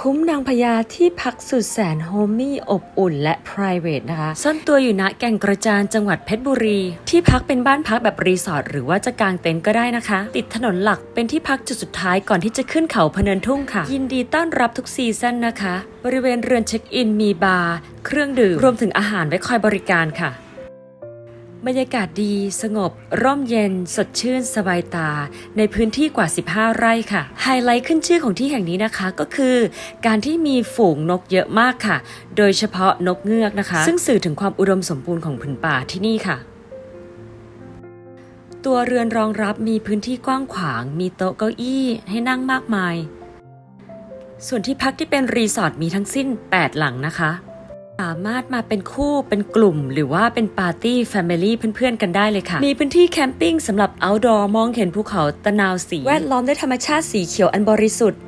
คุ้มนางพญาที่พักสุดแสนโฮมี่อบอุ่นและ p r i v a t นะคะ ซ่อนตัวอยู่ณแก่งกระจานจังหวัดเพชรบุรี ที่พักเป็นบ้านพักแบบรีสอร์ทหรือว่าจะกางเต็นท์ก็ได้นะคะ ติดถนนหลักเป็นที่พักจุดสุดท้ายก่อนที่จะขึ้นเขาพเนินทุ่งค่ะ ยินดีต้อนรับทุกซีซั่นนะคะ บริเวณเรือนเช็คอินมีบาร์เครื่องดื่มรวมถึงอาหารไว้คอยบริการค่ะ บรรยากาศดีสงบ ร่มเย็น สดชื่น สบายตา ในพื้นที่กว่า 15 ไร่ค่ะ ไฮไลท์ขึ้นชื่อของที่แห่งนี้นะคะก็คือ การที่มีฝูงนกเยอะมากค่ะ โดยเฉพาะนกเงือกนะคะ ซึ่งสื่อถึงความอุดมสมบูรณ์ของผืนป่าที่นี่ค่ะตัวเรือนรองรับมีพื้นที่กว้างขวาง มีโต๊ะเก้าอี้ให้นั่งมากมาย ส่วนที่พักที่เป็นรีสอร์ทมีทั้งสิ้น 8 หลังนะคะ สามารถมาเป็นคู่เป็นกลุ่ม หรือว่าเป็นปาร์ตี้แฟมิลี่เพื่อนๆกันได้เลยค่ะ มีพื้นที่แคมปิ้งสำหรับ outdoor มองเห็นภูเขาตะนาวสี แวดล้อมด้วยธรรมชาติสีเขียวอันบริสุทธิ์